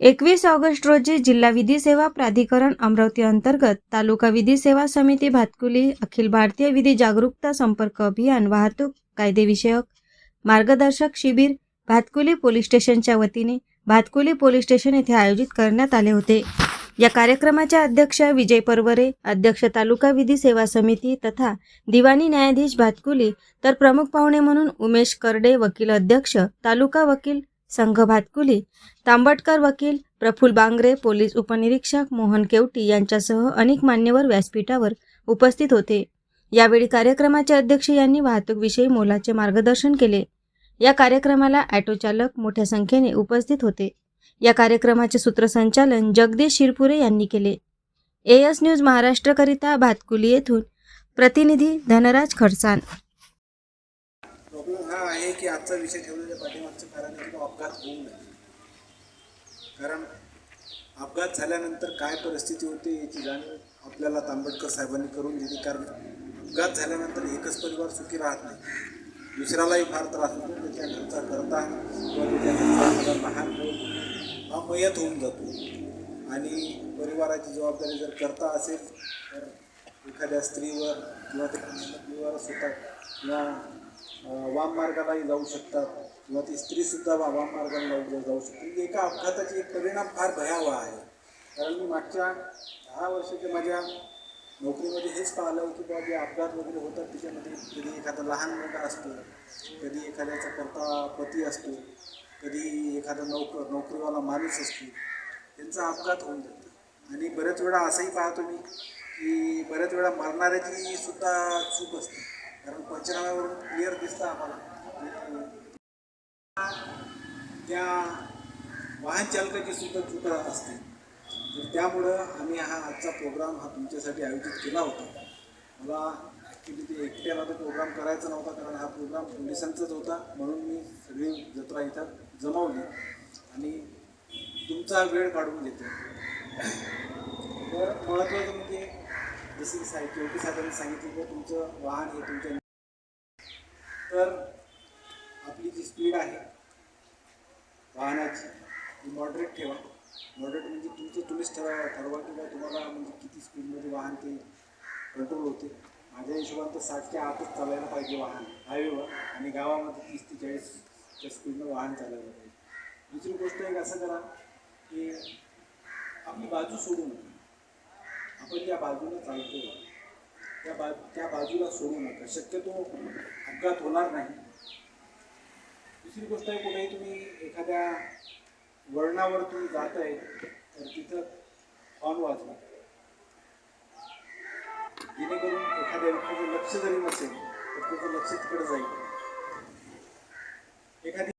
एकवीस ऑगस्ट रोजी जिल्हा विधी सेवा प्राधिकरण अमरावती अंतर्गत तालुका विधी सेवा समिती भातकुली अखिल भारतीय विधी जागरूकता संपर्क अभियान वाहतूक कायदेविषयक मार्गदर्शक शिबिर भातकुली पोलीस स्टेशनच्या वतीने भातकुली पोलीस स्टेशन येथे आयोजित करण्यात आले होते. या कार्यक्रमाच्या अध्यक्ष विजय परवरे अध्यक्ष तालुका विधी सेवा समिती तथा दिवाणी न्यायाधीश भातकुली तर प्रमुख पाहुणे म्हणून उमेश करडे वकील अध्यक्ष तालुका वकील संघ भातकुली तांबटकर वकील प्रफुल बांगरे पोलीस उपनिरीक्षक मोहन केवटी यांच्यासह अनेक मान्यवर व्यासपीठावर उपस्थित होते. यावेळी कार्यक्रमाचे अध्यक्ष यांनी वाहतूकविषयी मोलाचे मार्गदर्शन केले. या कार्यक्रमाला ॲटो चालक मोठ्या संख्येने उपस्थित होते. या कार्यक्रमाचे सूत्रसंचालन जगदीश शिरपुरे यांनी केले. एएस न्यूज महाराष्ट्रकरिता भातकुली येथून प्रतिनिधी धनराज खडसान आहे की आजचा विषय ठेवलेल्या पाठीमागचं कारण आहे की अपघात होऊ नये. कारण अपघात झाल्यानंतर काय परिस्थिती होते याची जाणीव आपल्याला तांबडकर साहेबांनी करून दिली. कारण अपघात झाल्यानंतर एकच परिवार सुखी राहत नाही. दुसऱ्यालाही फार त्रास होतो. त्याच्या घरचा करता किंवा त्याच्या घरचा लहान हा मयत होऊन जातो. आणि परिवाराची जबाबदारी जर करता असेल तर एखाद्या स्त्रीवर किंवा त्या सुद्धा किंवा वाम मार्गालाही जाऊ शकतात. किंवा ती स्त्रीसुद्धा वा वाम मार्गाला जाऊ जाऊ शकते. म्हणजे एका अपघाताचे एक परिणाम फार भयावह आहे. कारण मी मागच्या दहा वर्षाच्या माझ्या नोकरीमध्ये हेच पाहिलं की बाबा जे अपघात वगैरे होतात त्याच्यामध्ये कधी एखादा लहान मुलगा असतो कधी एखाद्याचा करता पती असतो कधी एखादा नोकर नोकरीवाला माणूस असतो. त्यांचा अपघात होऊन जातो. आणि बऱ्याच वेळा असंही पाहतो मी की बऱ्याच वेळा मरणाऱ्याची सुद्धा चूक असते. कारण पंचनाम्यावरून क्लिअर दिसतं आम्हाला. की त्या वाहन चालकाची सुद्धा चूक असते. तर त्यामुळं आम्ही हा आजचा प्रोग्राम हा तुमच्यासाठी आयोजित केला होता. मला ॲक्च्युली ते एकट्याला तो प्रोग्राम करायचा नव्हता कारण हा प्रोग्राम पोलिसांचाच होता. म्हणून मी सगळी जत्रा इथं जमावली. आणि तुमचा वेळ काढून घेतो तर महत्त्वाचं म्हणजे जसं की साई केवटी साहेबांनी सांगितलं की तुमचं वाहन हे तुमच्या तर आपली जी स्पीड आहे वाहनाची ती मॉडरेट ठेवा. मॉडरेट म्हणजे तुमचं तुम्हीच ठरवा ठरवा किंवा तुम्हाला म्हणजे किती स्पीडमध्ये वाहन ते कंट्रोल होते. माझ्या हिशोबानं तर साठच्या आतच चालायला पाहिजे वाहन हायवेवर आणि गावामध्ये तीस ते चाळीसच्या स्पीडनं वाहन चालायला पाहिजे. दुसरी गोष्ट एक असं करा की आपली बाजू सोडू नका आपण ज्या बाजूला चालतो त्या बा त्या बाजूला सोडू नका. शक्यतो अपघात होणार नाही. दुसरी गोष्ट आहे कुठेही तुम्ही एखाद्या वळणावर तुम्ही जात आहे तर तिथं हॉर्न वाजवा. जेणेकरून एखाद्या व्यक्तीचं लक्ष जरी नसेल तर त्याचं लक्ष तिकडे जाईल. एखादी